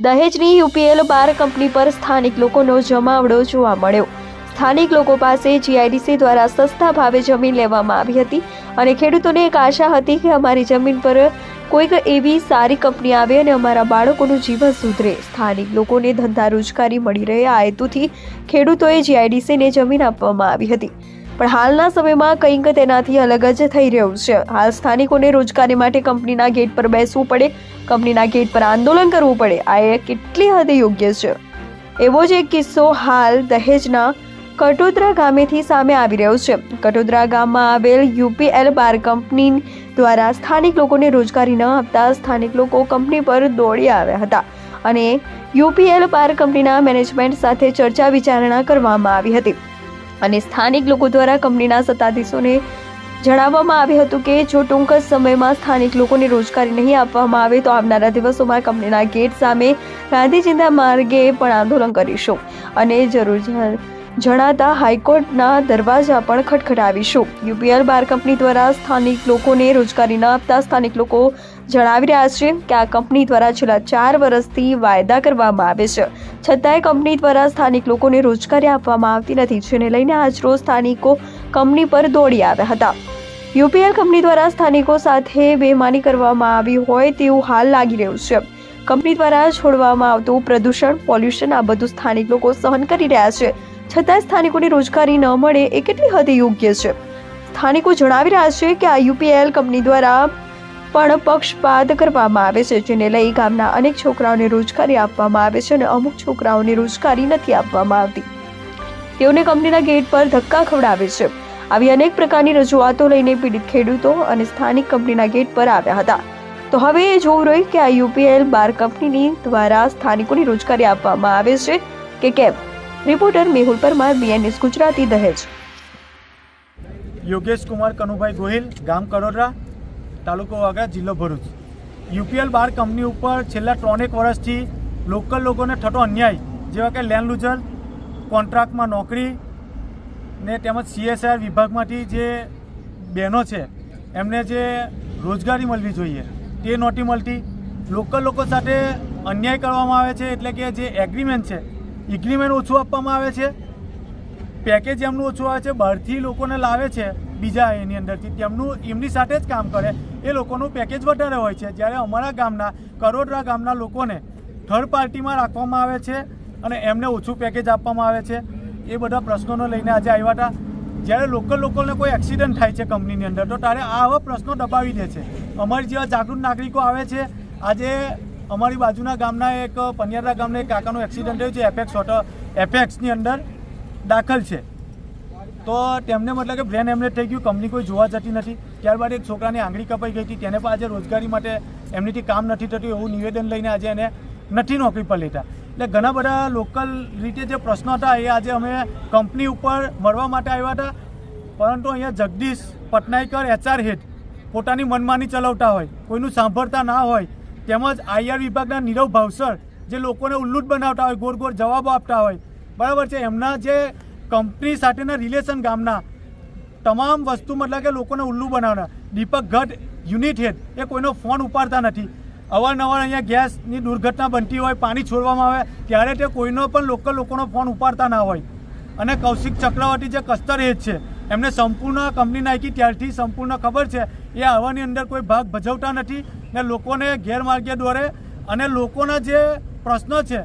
દહેજની UPL બાર company પર સ્થાનિક લોકોનો જમાવડો જોવા મળ્યો. સ્થાનિક લોકો પાસે જીઆઈડીસી દ્વારા સસ્તા ભાવે જમીન લેવામાં આવી હતી અને ખેડૂતોને એક આશા હતી કે અમારી જમીન પર કોઈક એવી સારી કંપની આવે અને અમારા બાળકોનું જીવન સુધરે. સ્થાનિક લોકોને ધંધા રોજગારી મળી રહે આ હેતુથી ખેડૂતોએ જીઆઈડીસીને જમીન આપવામાં આવી હતી. પણ હાલના સમયમાં કંઈક તેનાથી અલગ જ થઈ રહ્યું છે. હાલ સ્થાનિકોને રોજગારી માટે કંપનીના ગેટ પર બેસવું પડે, કંપનીના ગેટ પર આંદોલન કરવું પડે. આ એ કેટલી હદે યોગ્ય છે? એવો જ એક કિસ્સો હાલ દહેજના કટોદરા ગામેથી સામે આવી રહ્યો છે. કટોદરા ગામમાં આવેલ યુપીએલ બાર કંપની દ્વારા સ્થાનિક લોકોને રોજગારી ન આપતા સ્થાનિક લોકો કંપની પર દોડી આવ્યા હતા અને યુપીએલ બાર કંપનીના મેનેજમેન્ટ સાથે ચર્ચા વિચારણા કરવામાં આવી હતી. અને સ્થાનિક લોકો દ્વારા કંપનીના સત્તાધીશોને જણાવવામાં આવ્યું હતું કે જો ટૂંક સમયમાં સ્થાનિક લોકોને રોજગારી નહીં આપવામાં આવે તો આવનારા દિવસોમાં કંપનીના ગેટ સામે ગાંધીજીના માર્ગે પણ આંદોલન કરીશું અને જરૂર જણાતા હાઈકોર્ટના દરવાજા પણ ખટખટાવીશું. યુપીએલ બાર કંપની દ્વારા સ્થાનિક લોકોને રોજગારી ન આપતા સ્થાનિક લોકો જણાવી રહ્યા છે કે આ કંપની દ્વારા છેલ્લા ચાર વર્ષથી વાયદા કરવામાં આવે છે. છતાંય કંપની દ્વારા સ્થાનિક લોકોને રોજગારી આપવામાં આવતી નથી, જેને લઈને આજરોજ સ્થાનિકો કંપની પર દોડી આવ્યા હતા. યુપીએલ કંપની દ્વારા સ્થાનિકો સાથે બેમાની કરવામાં આવી હોય તેવું હાલ લાગી રહ્યું છે. કંપની દ્વારા છોડવામાં આવતું પ્રદૂષણ, પોલ્યુશન આ બધું સ્થાનિક લોકો સહન કરી રહ્યા છે. છતાં સ્થાનિકોને રોજગારી ન મળે એ કેટલી હદે યોગ્ય છે? સ્થાનિકો જણાવી રહ્યા છે કે આ યુપીએલ કંપની દ્વારા પણ પક્ષપાત કરવામાં આવે છે, જેને લઈ ગામના અનેક છોકરાઓને રોજગારી આપવામાં આવે છે અને અમુક છોકરાઓને રોજગારી નથી આપવામાં આવતી. તેઓને કંપનીના ગેટ પર ધક્કા ખવડાવે છે. આવી અનેક પ્રકારની રજૂઆતો લઈને પીડિત ખેડૂતો અને સ્થાનિક કંપનીના ગેટ પર આવ્યા હતા. તો હવે એ જોવું રહ્યું કે આ યુપીએલ બાર કંપનીની દ્વારા સ્થાનિકોની રોજગારી આપવામાં આવે છે કે કેમ? Reporter Mehul Parmar B N S Gujarati Dahej. Yogesh Kumar Kanubhai Gohil, ગામ કરોડરા તાલુકો વાગરા જિલ્લો ભરૂચ. યુપીએલ બાર કંપની ઉપર છેલ્લા ત્રણેક વર્ષથી લોકલ લોકોને થતો અન્યાય, જેવા કે લેન્ડ લૂઝર, કોન્ટ્રાક્ટમાં નોકરી ને તેમજ સીએસઆર વિભાગમાંથી જે બહેનો છે, એમને જે રોજગારી મળવી જોઈએ, તે નહોતી મળતી. લોકલ લોકો સાથે અન્યાય કરવામાં આવે છે એટલે કે જે એગ્રીમેન્ટ છે એગ્રીમેન્ટ ઓછું આપવામાં આવે છે. પેકેજ એમનું ઓછું આવે છે, બહારથી લોકોને લાવે છે. બીજા એની અંદરથી તેમનું એમની સાથે જ કામ કરે. એ લોકોનું પેકેજ વધારે હોય છે. જ્યારે અમારા ગામના, કરોડરા ગામના લોકોને થર્ડ પાર્ટીમાં રાખવામાં આવે છે અને એમને ઓછું પેકેજ આપવામાં આવે છે. એ બધા પ્રશ્નોને લઈને આજે આવ્યા હતા. જ્યારે લોકલ લોકોને કોઈ એક્સિડન્ટ થાય છે કંપનીની અંદર, તો ત્યારે આવા પ્રશ્નો દબાવી દે છે. અમારી જેવા જાગૃત નાગરિકો આવે છે. આજે અમારી બાજુના ગામના એક પનિયારા ગામના એક કાકાનું એક્સિડન્ટ થયું છે. એફેક્સ હોટલ એફેક્સની અંદર દાખલ છે. તો તેમને મતલબ કે બ્રેન એમને થઈ ગયું, કંપની કોઈ જોવા જતી નથી. ત્યારબાદ એક છોકરાની આંગળી કપાઈ ગઈ હતી. તેને પણ આજે રોજગારી માટે એમનીથી કામ નથી થતું એવું નિવેદન લઈને આજે એને નથી નોકરી પર લેતા. એટલે ઘણા બધા લોકલ રીતે જે પ્રશ્નો હતા એ આજે અમે કંપની ઉપર મળવા માટે આવ્યા હતા. પરંતુ અહીંયા જગદીશ પટનાયકર એચઆર હેડ પોતાની મનમાની ચલાવતા હોય, કોઈનું સાંભળતા ના હોય, તેમજ આઈઆર વિભાગના નીરવ ભાવસર જે લોકોને ઉલ્લુટ બનાવતા હોય, ગોર ગોળ જવાબો આપતા હોય, બરાબર છે. એમના જે કંપની સાથેના રિલેશન ગામના તમામ વસ્તુ, મતલબ કે લોકોને ઉલ્લુ બનાવના દીપક ગઢ, યુનિટ હેડ, એ કોઈનો ફોન ઉપાડતા નથી. અવારનવાર અહીંયા ગેસની દુર્ઘટના બનતી હોય, પાણી છોડવામાં આવે, ત્યારે તે કોઈનો પણ લોકલ લોકોનો ફોન ઉપાડતા ના હોય. અને કૌશિક ચક્રવર્તી જે કસ્તર હેડ છે, એમને સંપૂર્ણ કંપની નાખી, ત્યારથી સંપૂર્ણ ખબર છે, એ આવાની અંદર કોઈ ભાગ ભજવતા નથી ને લોકોને ગેરમાર્ગે દોરે. અને લોકોના જે પ્રશ્નો છે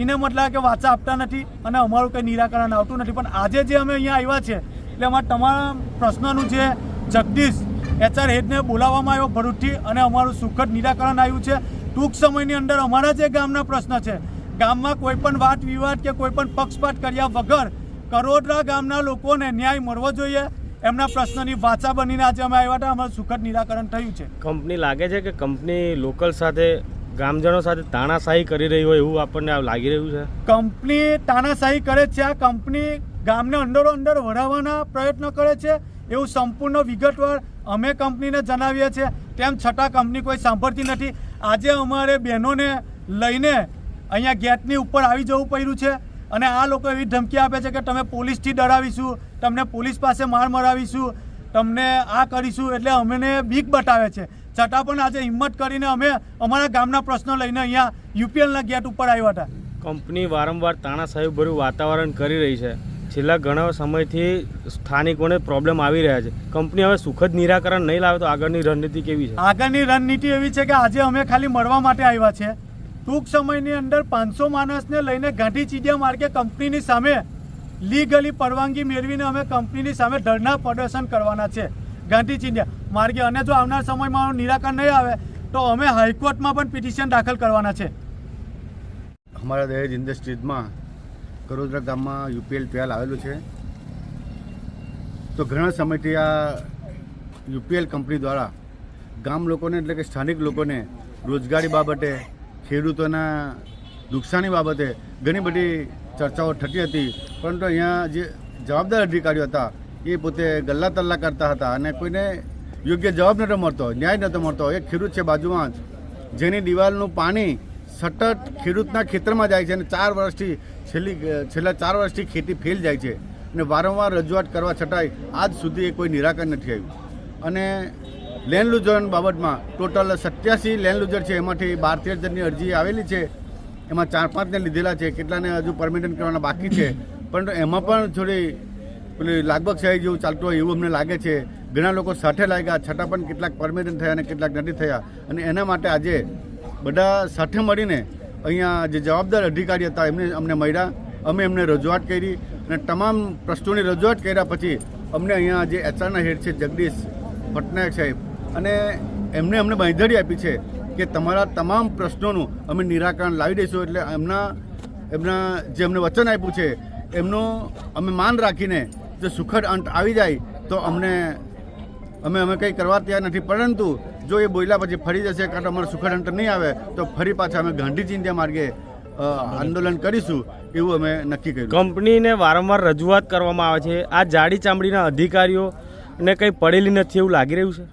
એને મતલબ કે વાચા આપતા નથી અને અમારું કંઈ નિરાકરણ આવતું નથી. પણ આજે જે અમે અહીંયા આવ્યા છે, એટલે અમારા તમામ પ્રશ્નોનું જે જગદીશ એચઆર હેડને બોલાવવામાં આવ્યો ભરૂચથી અને અમારું સુખદ નિરાકરણ આવ્યું છે. ટૂંક સમયની અંદર અમારા જે ગામના પ્રશ્ન છે, ગામમાં કોઈપણ વાત વિવાદ કે કોઈપણ પક્ષપાત કર્યા વગર કરોડરા ગામના લોકોને ન્યાય મળવો જોઈએ. એમના પ્રશ્નની વાચા બનીને આજે અમે આવ્યા હતા. અમારું સુખદ નિરાકરણ થયું છે. કંપની લાગે છે કે કંપની લોકલ સાથે ગામજનો સાથે તાણાશાહી કરી રહી હોય એવું આપણને લાગી રહ્યું છે? કંપની તાનાશાહી કરે છે, આ કંપની ગામને અંદરો અંદર વઢાવવાના પ્રયત્નો કરે છે, એવું સંપૂર્ણ વિગતવાર અમે કંપનીને જણાવીએ છીએ. તેમ છતાં કંપની કોઈ સાંભળતી નથી. આજે અમારે બહેનોને લઈને અહીંયા ગેટની ઉપર આવી જવું પડ્યું છે અને આ લોકો એવી ધમકી આપે છે કે તમે પોલીસથી ડરાવીશું, તમને પોલીસ પાસે માર મરાવીશું, તમને આ કરીશું એટલે અમને બીક બતાવે છે. છતાં પણ આજે હિંમત કરીને અમે અમારા ગામના પ્રશ્નો લઈને અહીંયા યુપીએલના ગેટ ઉપર આવ્યા હતા. કંપની વારંવાર તાણાશાહી ભર્યું વાતાવરણ કરી રહી છે. છેલ્લા ઘણા સમયથી સ્થાનિકોને પ્રોબ્લેમ આવી રહ્યા છે. કંપની હવે સુખદ નિરાકરણ નહીં લાવે તો આગળની રણનીતિ કેવી છે? આગળની રણનીતિ એવી છે કે આજે અમે ખાલી મળવા માટે આવ્યા છે. ટૂંક સમયની અંદર પાંચસો માણસને લઈને ગાંધી ચીડિયા માર્ગે કંપનીની સામે લીગલી પરવાનગી મેળવીને અમે કંપનીની સામે ધરના પ્રદર્શન કરવાના છે. ગાંધી ચીડિયા માર્ગે અને જો આવનાર સમયમાં નિરાકરણ નહીં આવે, તો અમે હાઈકોર્ટમાં પણ પિટિશન દાખલ કરવાના છે. અમારા દહેજ ઇન્ડસ્ટ્રીઝમાં કરોદરા ગામમાં યુપીએલ ટ્વેલ આવેલું છે. તો ઘણા સમયથી આ યુપીએલ કંપની દ્વારા ગામ લોકોને એટલે કે સ્થાનિક લોકોને રોજગારી બાબતે, ખેડૂતોના નુકસાની બાબતે ઘણી બધી ચર્ચાઓ થતી હતી. પરંતુ અહીંયા જે જવાબદાર અધિકારીઓ હતા, એ પોતે ગલ્લા તલ્લા કરતા હતા અને કોઈને યોગ્ય જવાબ નહોતો મળતો, ન્યાય નહોતો મળતો. એક ખેડૂત છે બાજુમાં જ, જેની દિવાલનું પાણી સતત ખેડૂતના ખેતરમાં જાય છે અને ચાર વર્ષથી છેલ્લી, છેલ્લા ચાર વર્ષથી ખેતી ફેલ જાય છે અને વારંવાર રજૂઆત કરવા છતાંય આજ સુધી એ કોઈ નિરાકરણ નથી આવ્યું. અને લેન્ડ લુઝર બાબતમાં ટોટલ સત્યાસી લેન્ડ લુઝર છે, એમાંથી બાર તેર જણની અરજી આવેલી છે. એમાં ચાર પાંચને લીધેલા છે, કેટલાને હજુ પરમિટન કરવાના બાકી છે. પરંતુ એમાં પણ થોડી પેલી લાગબગ સાહેબ જેવું ચાલતું હોય એવું અમને લાગે છે. ઘણા લોકો સાથે લાગ્યા, છતાં પણ કેટલાક પરમિટન થયા અને કેટલાક નથી થયા. અને એના માટે આજે બધા સાથે મળીને અહીંયા જે જવાબદાર અધિકારી હતા, એમને અમને મળ્યા. અમે એમને રજૂઆત કરી અને તમામ પ્રશ્નોની રજૂઆત કર્યા પછી અમને અહીંયા જે એચઆરના હેડ છે, જગદીશ પટનાયક સાહેબ, અને એમને અમને બાંધણી આપી છે કે તમારા તમામ પ્રશ્નોનું અમે નિરાકરણ લાવી દઈશું. એટલે એમના એમના જે અમને વચન આપ્યું છે, એમનું અમે માન રાખીને જો સુખદ અંત આવી જાય તો અમને અમે અમે કંઈ કરવા તૈયાર નથી. પરંતુ જો એ બોલ્યા પછી ફરી જશે કાં તો અમારું સુખડ અંતર નહીં આવે તો ફરી પાછા અમે ગાંધી ચિંતા માર્ગે આંદોલન કરીશું એવું અમે નક્કી કર્યું. કંપનીને વારંવાર રજૂઆત કરવામાં આવે છે. આ જાડી ચામડીના અધિકારીઓને કંઈ પડેલી નથી એવું લાગી રહ્યું છે?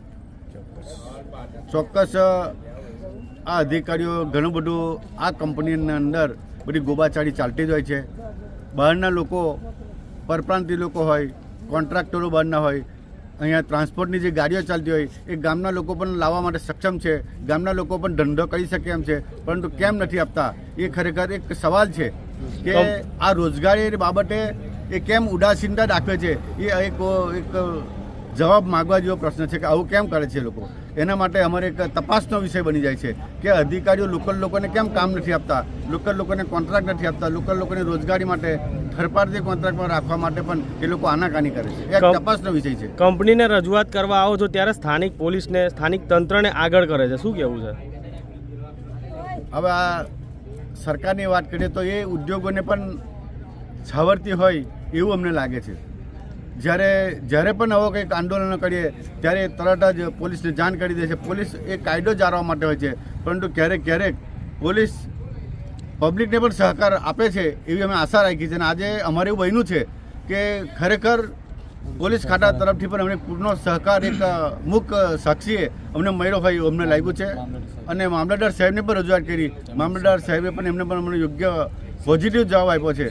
ચોક્કસ આ અધિકારીઓ ઘણું બધું આ કંપનીની અંદર બધી ગોબાચાડી ચાલતી જ હોય છે. બહારના લોકો પરપ્રાંતિ લોકો હોય કોન્ટ્રાક્ટરો બહારના હોય અહીંયા ટ્રાન્સપોર્ટની જે ગાડીઓ ચાલતી હોય એ ગામના લોકો પણ લાવવા માટે સક્ષમ છે. ગામના લોકો પણ ધંધો કરી શકે એમ છે. પરંતુ કેમ નથી આપતા? એ ખરેખર એક સવાલ છે કે આ રોજગારી બાબતે એ કેમ ઉદાસીનતા દાખવે છે? એ એક એક જવાબ માગવા જેવો પ્રશ્ન છે કે આવું કેમ કરે છે લોકો? એના માટે અમારે એક તપાસનો વિષય બની જાય છે કે અધિકારીઓ લોકલ લોકોને કેમ કામ નથી આપતા? લોકલ લોકોને કોન્ટ્રાક્ટ નથી આપતા? લોકલ લોકોને રોજગારી માટે થર્ડ પાર્ટી કોન્ટ્રાક્ટમાં રાખવા માટે પણ એ લોકો આનાકાની કરે છે. એક તપાસનો વિષય છે. કંપનીને રજૂઆત કરવા આવો છો ત્યારે સ્થાનિક પોલીસને સ્થાનિક તંત્રને આગળ કરે છે. શું કહેવું છે? હવે આ સરકારની વાત કરીએ તો એ ઉદ્યોગોને પણ છાવરતી હોય એવું અમને લાગે છે. જ્યારે જ્યારે પણ આવો કંઈક આંદોલનો કરીએ ત્યારે તરત જ પોલીસને જાણ કરી દે છે. પોલીસ એ કાયદો જાળવવા માટે હોય છે. પરંતુ ક્યારેક ક્યારેક પોલીસ પબ્લિકને પણ સહકાર આપે છે એવી અમે આશા રાખી છે અને આજે અમારે એવું બન્યું છે કે ખરેખર પોલીસ ખાતા તરફથી પણ અમને પૂરનો સહકાર એક મુક સાક્ષીએ અમને મળ્યો હોય અમને લાગ્યું છે. અને મામલતદાર સાહેબને પણ રજૂઆત કરી. મામલતદાર સાહેબે પણ એમને પણ અમને યોગ્ય પોઝિટિવ જવાબ આપ્યો છે.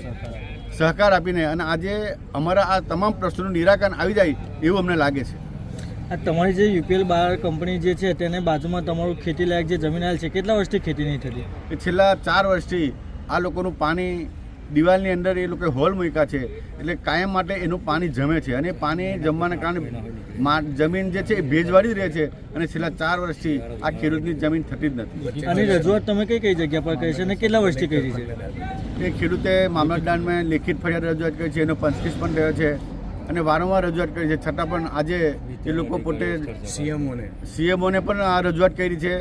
સહકાર આપીને અને આજે અમારા આ તમામ પ્રશ્નોનું નિરાકરણ આવી જાય એવું અમને લાગે છે. તમારી જે યુપીએલ બાર કંપની જે છે તેને બાજુમાં તમારું ખેતી લાયક જે જમીન આવેલ છે કેટલા વર્ષથી ખેતી નહીં થતી? એ છેલ્લા ચાર વર્ષથી આ લોકોનું પાણી દિવાલની અંદર એ લોકો હોલ મૂક્યા છે એટલે કાયમ માટે એનું પાણી જમે છે. અને પાણી જમવાના કારણે મા- જમીન જે છે એ ભેજવાળી રહે છે. અને છેલ્લા ચાર વર્ષથી આ ખેડૂતની જમીન થતી જ નથી. અને રજૂઆત તમે કઈ કઈ જગ્યા પર કરી છે અને કેટલા વર્ષથી કરી છે? એ ખેડૂતે મામલતદારમાં લેખિત ફરિયાદ રજૂઆત કરી છે એનો પંચકીસ પણ થયો છે. અને વારંવાર રજૂઆત કરી છે. છતાં પણ આજે એ લોકો પોતે સીએમઓને. સીએમઓને પણ આ રજૂઆત કરી છે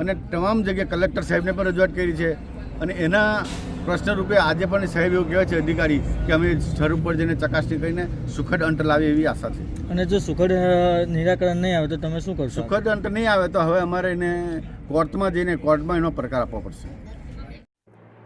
અને તમામ જગ્યાએ કલેક્ટર સાહેબને પણ રજૂઆત કરી છે. અને એના પ્રશ્ન રૂપે આજે પણ સાહેબ એવું કહેવાય છે અધિકારી કે અમે સ્થળ ઉપર જઈને ચકાસણી કરીને સુખદ અંત લાવે એવી આશા છે. અને જો સુખદ નિરાકરણ નહીં આવે તો તમે શું કરશો? સુખદ અંત નહીં આવે તો હવે અમારે એને કોર્ટમાં જઈને કોર્ટમાં એનો પ્રકાર આપવો પડશે.